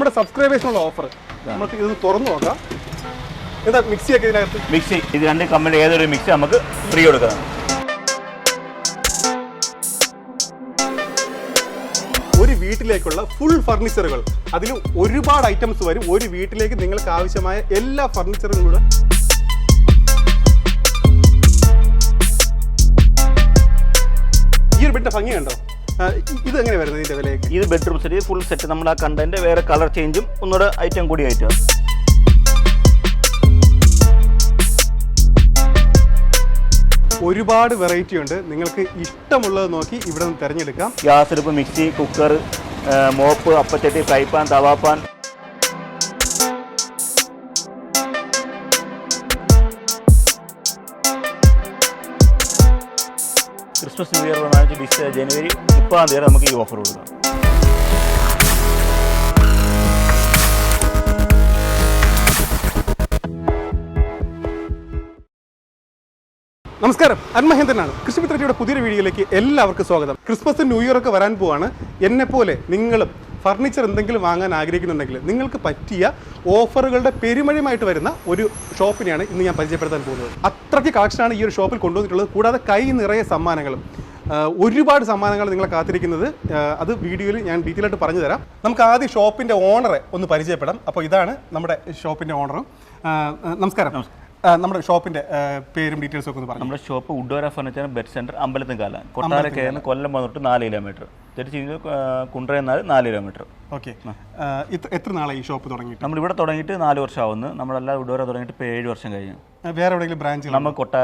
നമ്മുടെ സബ്സ്ക്രൈബേഴ്സിനുള്ള ഓഫർ. നമുക്ക് ഇത് തുറന്നു നോക്കാം. എന്താ മിക്സി ഒക്കെ ഇതിനകത്ത്? മിക്സി ഇത് രണ്ട് കമ്പനി ഏതൊരു മിക്സി നമുക്ക് ഫ്രീ കൊടുക്കാം. ഒരു വീട്ടിലേക്കുള്ള ഫുൾ ഫർണിച്ചറുകൾ അതിൽ ഒരുപാട് ഐറ്റംസ് വരും. ഒരു വീട്ടിലേക്ക് നിങ്ങൾക്ക് ആവശ്യമായ എല്ലാ ഫർണിച്ചറും കൂടെ. ഈ ഒരു ബെഡിന്റെ ഭംഗി കണ്ടോ ഇത് എങ്ങനെ വരുന്നത് ഇതിന്റെ വിലയൊക്കെ? ഇത് ബെഡ്റൂം സെറ്റ് ഫുൾ സെറ്റ് നമ്മൾ ആ കണ്ടന്റ് വേറെ കളർ ചേഞ്ചും ഒന്നുകൂടെ ഐറ്റം കൂടി ആയിട്ട് ഒരുപാട് വെറൈറ്റി ഉണ്ട്. നിങ്ങൾക്ക് ഇഷ്ടമുള്ളത് നോക്കി ഇവിടെ നിന്ന് തിരഞ്ഞെടുക്കാം. ഗ്യാസ് അടുപ്പ് മിക്സി കുക്കർ മോപ്പ് അപ്പച്ചട്ടി ഫ്രൈ പാൻ തവാപ്പാൻ ക്രിസ്മസ് ന്യൂ ഇയർ ഡിസ് ജനുവരി മുപ്പതാം തീയതി നമുക്ക് ഈ ഓഫർ കൊടുക്കാം. നമസ്കാരം. അന്മഹേന്ദ്രനാണ് കൃഷിമിത്രയുടെ പുതിയൊരു വീഡിയോയിലേക്ക് എല്ലാവർക്കും സ്വാഗതം. ക്രിസ്മസ് ന്യൂ ഇയർ ഒക്കെ വരാൻ പോവാണ്. എന്നെപ്പോലെ നിങ്ങളും ഫർണിച്ചർ എന്തെങ്കിലും വാങ്ങാൻ ആഗ്രഹിക്കുന്നുണ്ടെങ്കിൽ നിങ്ങൾക്ക് പറ്റിയ ഓഫറുകളുടെ പെരുമഴയുമായിട്ട് വരുന്ന ഒരു ഷോപ്പിനെയാണ് ഇന്ന് ഞാൻ പരിചയപ്പെടുത്താൻ പോകുന്നത്. അത്രയ്ക്ക് കളക്ഷനാണ് ഈ ഒരു ഷോപ്പിൽ കൊണ്ടുവന്നിട്ടുള്ളത്. കൂടാതെ കൈ നിറയെ സമ്മാനങ്ങളും. ഒരുപാട് സമ്മാനങ്ങൾ നിങ്ങളെ കാത്തിരിക്കുന്നത്. അത് വീഡിയോയിൽ ഞാൻ ഡീറ്റെയിൽ ആയിട്ട് പറഞ്ഞു തരാം. നമുക്ക് ആദ്യം ഷോപ്പിന്റെ ഓണറെ ഒന്ന് പരിചയപ്പെടാം. അപ്പോൾ ഇതാണ് നമ്മുടെ ഷോപ്പിന്റെ ഓണറും. നമസ്കാരം. നമ്മുടെ ഷോപ്പിന്റെ പേരും ഡീറ്റെയിൽസ് ഒക്കെ പറഞ്ഞു. നമ്മുടെ ഷോപ്പ് ഉഡോര ഫർണിച്ചർ ബെഡ് സെന്റർ അമ്പലത്തും കാല കൊട്ടാരക്കരയിൽ കൊല്ലം വന്നിട്ട് നാല് കിലോമീറ്റർ. തിരിച്ച് കുണ്ടറയിൽ നിന്ന് നാല് കിലോമീറ്റർ. ഓക്കെ. എത്ര നാളെ ഈ ഷോപ്പ് തുടങ്ങിയിട്ട്? നമ്മൾ ഇവിടെ തുടങ്ങിയിട്ട് നാല് വർഷം ആവുന്നു നമ്മളെല്ലാം ഉഡോര തുടങ്ങിയിട്ട് ഇപ്പോൾ ഏഴ് വർഷം കഴിഞ്ഞു. വേറെ എവിടെയെങ്കിലും ബ്രാഞ്ച് നമ്മൾ കൊട്ട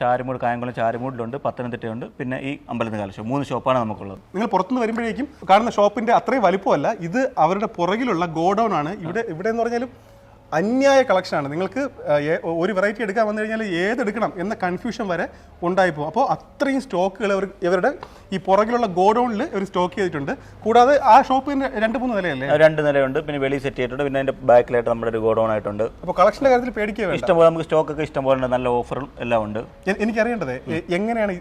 ചാരുമൂട് കായംകുളം ചാരുമൂടിലുണ്ട് പത്തനംതിട്ടയുണ്ട് പിന്നെ ഈ അമ്പലത്തും കാല ഷോപ്പ് മൂന്ന് ഷോപ്പാണ് നമുക്കുള്ളത്. നിങ്ങൾ പുറത്തുനിന്ന് വരുമ്പോഴേക്കും കാണുന്ന ഷോപ്പിന്റെ അത്രയും വലിപ്പമല്ല. ഇത് അവരുടെ പുറകിലുള്ള ഗോഡൗൺ ആണ്. ഇവിടെ ഇവിടെ എന്ന് പറഞ്ഞാലും അന്യായ കളക്ഷനാണ് നിങ്ങൾക്ക് ഒരു വെറൈറ്റി എടുക്കാൻ വന്നു കഴിഞ്ഞാൽ ഏതെടുക്കണം എന്ന കൺഫ്യൂഷൻ വരെ ഉണ്ടായിപ്പോകും അപ്പോൾ അത്രയും സ്റ്റോക്കുകൾ ഇവർ ഇവരുടെ ഈ പുറകിലുള്ള ഗോഡൗണിൽ ഇവർ സ്റ്റോക്ക് ചെയ്തിട്ടുണ്ട്. കൂടാതെ ആ ഷോപ്പിന് രണ്ട് മൂന്ന് നിലയല്ലേ? രണ്ട് നിലയുണ്ട്. പിന്നെ വെളി സെറ്റ് ചെയ്തിട്ടുണ്ട്. പിന്നെ അതിന്റെ ബാക്കിലായിട്ട് നമ്മുടെ ഒരു ഗോഡൗൺ ആയിട്ടുണ്ട്. അപ്പോൾ കളക്ഷന്റെ കാര്യത്തിൽ പേടിക്കുക ഇഷ്ടംപോലെ നമുക്ക് സ്റ്റോക്കൊക്കെ ഇഷ്ടംപോലെ ഉണ്ട്. നല്ല ഓഫറും എല്ലാം ഉണ്ട്. എനിക്കറിയേണ്ടത് എങ്ങനെയാണ്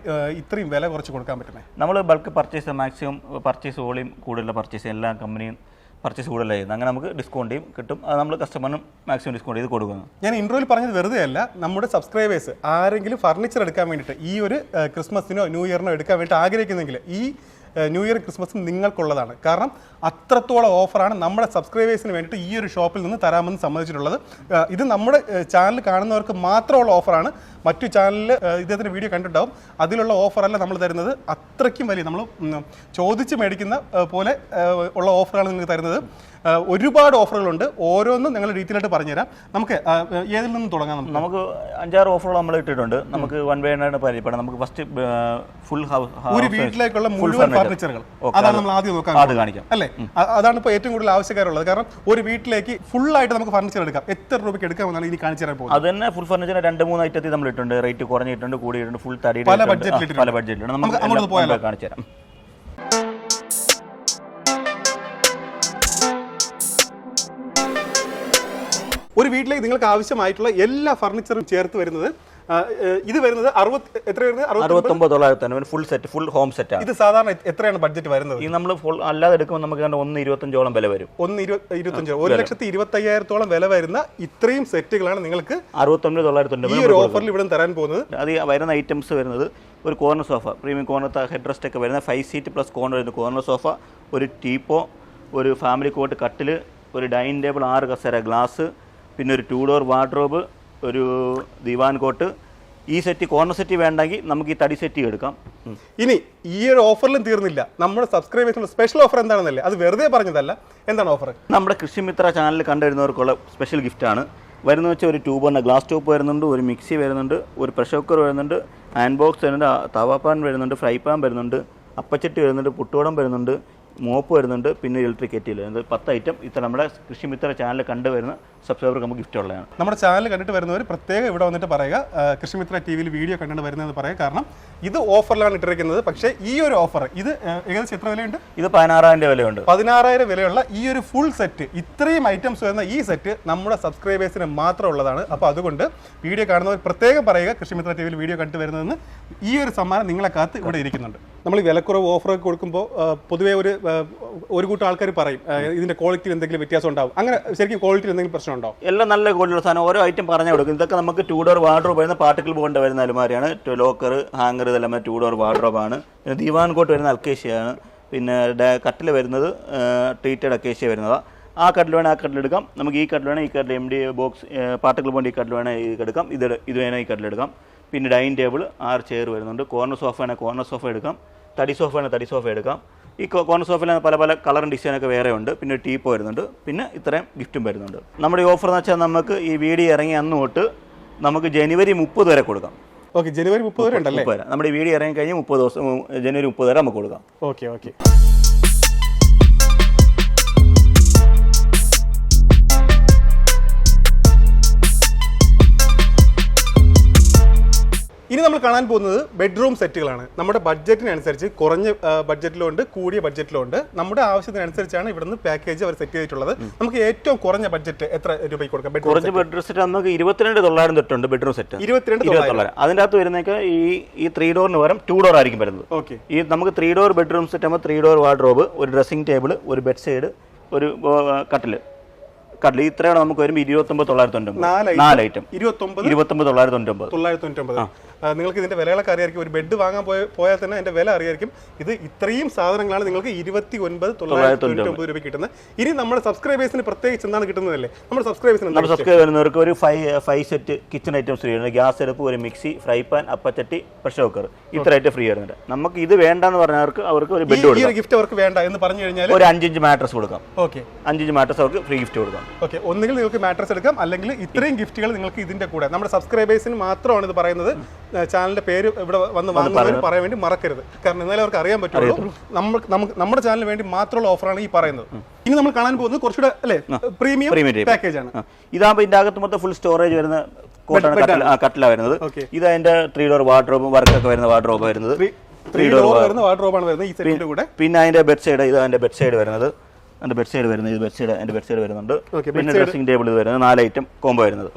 ഇത്രയും വില കുറച്ച് കൊടുക്കാൻ പറ്റുന്നത് നമ്മൾ bulk purchase maximum purchase volume കൂടുതലുള്ള പർച്ചേസ് എല്ലാ കമ്പനിയും പർച്ചേസ് കൂടുതലായി. ചെയ്യുന്നത് അങ്ങനെ നമുക്ക് ഡിസ്കൗണ്ട് ചെയ്യും കിട്ടും. അത് നമ്മൾ കസ്റ്റമറിനും മാക്സിമം ഡിസ്കൗണ്ട് ചെയ്ത് കൊടുക്കുന്നു. ഞാൻ ഇൻട്രോയിൽ പറഞ്ഞത് വെറുതെ അല്ല നമ്മുടെ സബ്സ്ക്രൈബേഴ്സ് ആരെങ്കിലും ഫർണിച്ചർ എടുക്കാൻ വേണ്ടിയിട്ട് ഈ ഒരു ക്രിസ്മസിനോ ന്യൂ ഇയറിനോ എടുക്കാൻ വേണ്ടിയിട്ട് ആഗ്രഹിക്കുന്നെങ്കിൽ ഈ ന്യൂ ഇയർ ക്രിസ്മസും നിങ്ങൾക്കുള്ളതാണ്. കാരണം അത്രത്തോളം ഓഫറാണ് നമ്മുടെ സബ്സ്ക്രൈബേഴ്സിന് വേണ്ടിയിട്ട് ഈ ഒരു ഷോപ്പിൽ നിന്ന് തരാമെന്ന് സമ്മതിച്ചിട്ടുള്ളത്. ഏഹ്, ഇത് നമ്മുടെ ചാനൽ കാണുന്നവർക്ക് മാത്രമുള്ള ഓഫറാണ്. മറ്റു ചാനലിൽ ഇദ്ദേഹത്തിന്റെ വീഡിയോ കണ്ടിട്ടുണ്ടാവും. അതിലുള്ള ഓഫറല്ല നമ്മൾ തരുന്നത്. അത്രയ്ക്കും വലിയ നമ്മൾ ചോദിച്ച് മേടിക്കുന്ന പോലെ ഉള്ള ഓഫറാണ് നിങ്ങൾക്ക് തരുന്നത്. ഒരുപാട് ഓഫറുകളുണ്ട്. ഓരോന്നും നിങ്ങൾ ഡീറ്റെയിൽ ആയിട്ട് പറഞ്ഞുതരാം. നമുക്ക് ഏതിൽ നിന്ന് തുടങ്ങാം നമുക്ക്? അഞ്ചാറ് ഓഫറുകൾ നമ്മൾ ഇട്ടിട്ടുണ്ട്. നമുക്ക് വൺ വേ പരിചയപ്പെടാം നമുക്ക് ഫസ്റ്റ് ഫുൾ ഹൗസ് ഒരു വീട്ടിലേക്കുള്ള മുഴുവൻ ഫർണിച്ചറുകൾ അതാണ് നമ്മൾ ആദ്യം നോക്കാൻ അത് കാണിക്കാം. അല്ലേ? അതാണ് ഇപ്പോൾ ഏറ്റവും കൂടുതൽ ആവശ്യക്കാരുള്ളത്. കാരണം ഒരു വീട്ടിലേക്ക് ഫുൾ ആയിട്ട് നമുക്ക് ഫർണിച്ചർ എടുക്കാം. എത്ര രൂപയ്ക്ക് എടുക്കാമെന്നാണ് ഇനി കാണിച്ചു തരാൻ പോകുന്നത്. അത് തന്നെ ഫുൾ ഫർണിച്ചർ രണ്ട് മൂന്ന് ഐറ്റത്തിൽ നമ്മൾ ഇട്ടിട്ടുണ്ട്. റേറ്റ് കുറഞ്ഞിട്ടുണ്ട് കൂടിയിട്ടുണ്ട് ഫുൾ തടി പല ബഡ്ജറ്റിൽ പല ബഡ്ജറ്റിലുണ്ട് നമുക്ക് അങ്ങോട്ട് പോയാലോ? കാണിച്ചു തരാം. ഒരു വീട്ടിലേക്ക് നിങ്ങൾക്ക് ആവശ്യമായിട്ടുള്ള എല്ലാ ഫർണിച്ചറും ചേർത്ത് വരുന്നത് ഇത് വരുന്നത് അറുപത്തി എത്ര വരുന്നത്? അറുപത്തി അറുപത്തൊമ്പത് full set full home set ഇത് സാധാരണ എത്രയാണ് ബഡ്ജറ്റ് വരുന്നത്? ഈ നമ്മൾ ഫുൾ അല്ലാതെ എടുക്കുമ്പോൾ നമുക്ക് കണ്ട ഒന്ന് ഇരുപത്തഞ്ചോളം വില വരും. ഒന്ന് ഇരുപത്തി ഇരുപത്തഞ്ച്? ഒരു ലക്ഷത്തി ഇരുപത്തി അയ്യായിരത്തോളം വില വരുന്ന ഇത്രയും സെറ്റുകളാണ് നിങ്ങൾക്ക് അറുപത്തൊമ്പത് തൊള്ളായിരത്തി ഈ ഒരു ഓഫറിൽ ഇവിടെ തരാൻ പോകുന്നത്. അത് വരുന്ന ഐറ്റംസ് വരുന്നത് ഒരു corner sofa premium corner head rest ഒക്കെ വരുന്ന ഫൈവ് സീറ്റ് പ്ലസ് കോർണർ വരുന്ന കോർണർ സോഫ ഒരു ടീപ്പോ ഒരു ഫാമിലി കോട്ട് കട്ടിൽ ഒരു ഡൈനിങ് ടേബിൾ ആറ് കസേര ഗ്ലാസ് പിന്നെ ഒരു ടൂ ഡോർ വാർഡ്രോബ് ഒരു ദിവാൻ കോട്ട് ഈ സെറ്റ് കോർണർ സെറ്റ് വേണ്ടെങ്കിൽ നമുക്ക് ഈ തടി സെറ്റ് എടുക്കാം. ഇനി ഈ ഒരു ഓഫറിലും തീർന്നില്ല. നമ്മുടെ സബ്സ്ക്രൈബേഴ്സിനുള്ള സ്പെഷ്യൽ ഓഫർ എന്താണെന്നല്ലേ? അത് വെറുതെ പറഞ്ഞതല്ല. എന്താണ് ഓഫർ നമ്മുടെ കൃഷിമിത്ര ചാനൽ കണ്ടുവരുന്നവർക്കുള്ള സ്പെഷ്യൽ ഗിഫ്റ്റാണ് വരുന്ന വെച്ചാൽ ഒരു ട്യൂബറിന്റെ ഗ്ലാസ് ടോപ്പ് വരുന്നുണ്ട് ഒരു മിക്സി വരുന്നുണ്ട് ഒരു പ്രഷർ കുക്കർ വരുന്നുണ്ട് ഹാൻഡ് ബോക്സ് വരുന്നുണ്ട് തവാപ്പാൻ തവ പാൻ വരുന്നുണ്ട് ഫ്രൈ പാൻ വരുന്നുണ്ട് അപ്പച്ചട്ടി വരുന്നുണ്ട് പുട്ടുവടം വരുന്നുണ്ട് മോപ്പ് വരുന്നുണ്ട് പിന്നെ ഇലക്ട്രിക് കെറ്റിൽ വരുന്നത് പത്ത് ഐറ്റം ഇത്ര നമ്മുടെ കൃഷിമിത്ര ചാനൽ കണ്ടുവരുന്ന സബ്സ്ക്രൈബർക്ക് നമുക്ക് ഗിഫ്റ്റ് ഉള്ളതാണ്. നമ്മുടെ ചാനൽ കണ്ടിട്ട് വരുന്നവർ പ്രത്യേകം ഇവിടെ വന്നിട്ട് പറയുക കൃഷിമിത്ര ടി വിയിൽ വീഡിയോ കണ്ടിട്ട് വരുന്നതെന്ന് പറയുക. കാരണം ഇത് ഓഫറിലാണ് ഇട്ടിരിക്കുന്നത്. പക്ഷേ ഈ ഒരു ഓഫർ ഇത് ഏകദേശം എത്ര വിലയുണ്ട്? ഇത് പതിനാറായിരം വിലയുണ്ട്. പതിനാറായിരം വിലയുള്ള ഈ ഒരു ഫുൾ സെറ്റ് ഇത്രയും ഐറ്റംസ് വരുന്ന ഈ സെറ്റ് നമ്മുടെ സബ്സ്ക്രൈബേഴ്സിന് മാത്രം ഉള്ളതാണ്. അപ്പോൾ അതുകൊണ്ട് വീഡിയോ കാണുന്നവർ പ്രത്യേകം പറയുക കൃഷിമിത്ര ടി വിയിൽ വീഡിയോ കണ്ടിട്ട് വരുന്നതെന്ന് ഈ ഒരു സമ്മാനം നിങ്ങളെ കാത്ത് ഇവിടെ ഇരിക്കുന്നുണ്ട്. നമ്മൾ ഈ വിലക്കുറവ് ഓഫറൊക്കെ കൊടുക്കുമ്പോൾ പൊതുവേ ഒരു ഒരു കൂട്ടം ആൾക്കാർ പറയും ഇതിന്റെ ക്വാളിറ്റിയിൽ എന്തെങ്കിലും വ്യത്യാസം ഉണ്ടാവും. അങ്ങനെ ശരിക്കും ക്വാളിറ്റിയിൽ എന്തെങ്കിലും പ്രശ്നം ഉണ്ടോ? എല്ലാം നല്ല ക്വാളിറ്റിയുള്ള സാധനം. ഓരോ ഐറ്റം പറഞ്ഞു കൊടുക്കും. ഇതൊക്കെ നമുക്ക് ടൂ ഡോർ വാർഡ്രോബ് വരുന്ന പാർട്ടിക്കൽ ബോണ്ട് വരുന്ന അലുമാരിയാണ് ലോക്കർ ഹാങ്ങർ ഇതെല്ലാം ടൂ ഡോർ വാർഡ്രോബാണ് പിന്നെ ദിവാൻ കോട്ട് വരുന്ന അൽക്കേഷ്യയാണ്. പിന്നെ കട്ടിൽ വരുന്നത് ട്രീറ്റഡ് അക്കേഷ്യ വരുന്നതാണ് ആ കട്ടിൽ വേണേൽ ആ കട്ടിൽ എടുക്കാം. നമുക്ക് ഈ കട്ടിൽ വേണേൽ ഈ കട്ടിൽ M D box particle board ഈ കട്ടിൽ വേണേൽ ഈ എടുക്കാം. ഇത് ഇത് വേണേൽ ഈ കട്ടിൽ എടുക്കാം. പിന്നെ ഡൈനിങ് ടേബിൾ ആറ് ചെയർ വരുന്നുണ്ട്. കോർണർ സോഫ വേണേൽ കോർണർ സോഫ എടുക്കാം. തടി സോഫ വേണേൽ തടി സോഫ എടുക്കാം. ഈ കോർണർ സോഫയിൽ പല പല കളറും ഡിസൈനൊക്കെ വേറെ ഉണ്ട്. പിന്നെ ടീപ്പ് വരുന്നുണ്ട്. പിന്നെ ഇത്രയും ഗിഫ്റ്റും വരുന്നുണ്ട്. നമ്മുടെ ഈ ഓഫർ എന്ന് വെച്ചാൽ നമുക്ക് ഈ വീഡിയോ ഇറങ്ങി അന്ന് തൊട്ട് നമുക്ക് ജനുവരി മുപ്പത് വരെ കൊടുക്കാം. ഓക്കെ ജനുവരി മുപ്പത് വരെ ഉണ്ടല്ലേ? നമ്മുടെ ഈ വീഡിയോ ഇറങ്ങി കഴിഞ്ഞ് മുപ്പത് ദിവസം ജനുവരി മുപ്പത് വരെ നമുക്ക് കൊടുക്കാം. Okay okay. കാണാൻ പോകുന്നത് ബെഡ്റൂം സെറ്റുകളാണ് നമ്മുടെ ബഡ്ജറ്റിനനുസരിച്ച് കുറഞ്ഞ ബഡ്ജറ്റിലുണ്ട് കൂടിയ ബഡ്ജറ്റിലുണ്ട് നമ്മുടെ ആവശ്യത്തിനനുസരിച്ചാണ് ഇവിടുന്ന് പാക്കേജ് അവർ സെറ്റ് ചെയ്തിട്ടുള്ളത്. നമുക്ക് ഏറ്റവും കുറഞ്ഞ ബഡ്ജറ്റ് എത്ര രൂപയ്ക്ക് കൊടുക്കാം കുറഞ്ഞ ബെഡ്റൂം സെറ്റ് നമുക്ക് ഇരുപത്തിരണ്ട് തൊള്ളായിരം തൊട്ടുണ്ട് ബെഡ്റൂം സെറ്റ് ഇരുപത്തിരണ്ട് തൊള്ളായിരം അതിന്റെ അകത്ത് വരുന്നേക്ക് ഈ ഈ ത്രീ ഡോറിന് പകരം ടു ഡോർ ആയിരിക്കും വരുന്നത്. ഓക്കെ. ഈ നമുക്ക് ത്രീ ഡോർ ബെഡ്റൂം സെറ്റ് ആകുമ്പോൾ ത്രീ ഡോർ വാർഡ്രോബ് ഒരു ഡ്രസ്സിംഗ് ടേബിൾ ഒരു ബെഡ് സൈഡ് ഒരു കട്ടിൽ കട്ടിൽ. ഇത്രയാണ് നമുക്ക് വരുമ്പോൾ ഇരുപത്തൊമ്പത് തൊള്ളായിരത്തി തൊണ്ണൂറ്റി നാല് ഐറ്റം ഇരുപത്തൊമ്പത് ഇരുപത്തൊമ്പത് തൊള്ളായിരത്തി തൊണ്ണൂറ് തൊള്ളായിരത്തി തൊണ്ണൂറ്റൊമ്പത്. നിങ്ങൾക്ക് ഇതിന്റെ വിലകളൊക്കെ അറിയായിരിക്കും. ഒരു ബെഡ് വാങ്ങാൻ പോയ പോയാൽ തന്നെ അതിന്റെ വില അറിയായിരിക്കും. ഇത് ഇത്രയും സാധനങ്ങളാണ് നിങ്ങൾക്ക് ഇരുപത്തി ഒൻപത് തൊള്ളായിരത്തി തൊണ്ണൂറ്റൊമ്പത് രൂപ കിട്ടുന്നത്. ഇനി നമ്മുടെ സബ്സ്ക്രൈബേഴ്സിന് പ്രത്യേകിച്ച് എന്താണ് കിട്ടുന്നതല്ലേ? നമ്മുടെ സബ്സ്ക്രൈബേഴ്സിന് നമ്മുടെ സബ്സ്ക്രൈബ് വരുന്നവർക്ക് ഒരു five five set kitchen items free വരുന്നത് ഗ്യാസ് അടുപ്പ് ഒരു മിക്സി ഫ്രൈ പാൻ അപ്പച്ചട്ടി പ്രഷർ കുക്കർ ഇത്ര ഐറ്റം ഫ്രീ വരുന്നുണ്ട് നമുക്ക് ഇത് വേണ്ടെന്ന് പറഞ്ഞവർക്ക് അവർക്ക് ഒരു ബെഡ് കൊടുക്കാം. ഗിഫ്റ്റ് അവർക്ക് വേണ്ട എന്ന് പറഞ്ഞു കഴിഞ്ഞാൽ ഒരു അഞ്ചിഞ്ച് മാട്രസ് കൊടുക്കാം. ഓക്കെ അഞ്ചിഞ്ച് മാട്രസ് അവർക്ക് ഫ്രീ ഗിഫ്റ്റ് കൊടുക്കാം. ഓക്കെ ഒന്നുകിൽ നിങ്ങൾക്ക് മാട്രസ് എടുക്കാം. അല്ലെങ്കിൽ ഇത്രയും ഗിഫ്റ്റുകൾ നിങ്ങൾക്ക് ഇതിന്റെ കൂടെ. നമ്മുടെ സബ്സ്ക്രൈബേഴ്സിന് മാത്രമാണ് ഇത് പറയുന്നത്. ചാനലിന്റെ പേര് ഇവിടെ വന്ന് വാങ്ങുന്നവർ പറയാൻ വേണ്ടി മറക്കരുത്. കാരണം എന്നാലും അവർക്ക് അറിയാൻ പറ്റുള്ളൂ. നമുക്ക് നമുക്ക് നമ്മുടെ ചാനലിന് വേണ്ടി മാത്രമുള്ള ഓഫറാണ് ഈ പറയുന്നത്. ഇനി നമ്മൾ കാണാൻ പോകുന്നത് കുറച്ചുകൂടെ അല്ലേ പ്രീമിയം പാക്കേജ് ആണ്. ഇതാകുമ്പോൾ ഇതിന്റെ അകത്ത് മൊത്തം ഫുൾ സ്റ്റോറേജ് വരുന്ന കോട്ടാണ് കട്ടില കട്ടില വരുന്നത്. ഇത് അതിന്റെ ത്രീ ഡോർ വാർഡ്രോബും വർക്കൊക്കെ വരുന്ന വാർഡ്രോബ് വരുന്നത്. ത്രീ ഡോർ വരുന്ന വാർഡ്രോബാണ് വരുന്നത് ഈ സെറ്റിന്റെ കൂടെ. പിന്നെ അതിന്റെ ബെഡ് സൈഡ് ഇത് അതിന്റെ ബെഡ് സൈഡ് വരുന്നത്. അതിന്റെ ബെഡ് സൈഡ് വരുന്നത് ഇത് ബെഡ് സൈഡ് അതിന്റെ ബെഡ് സൈഡ് വരുന്നുണ്ട്. പിന്നെ ഡ്രസ്സിംഗ് ടേബിൾ ഇത് വരുന്നത് നാല് ഐറ്റം കോംബോ വരുന്നത്.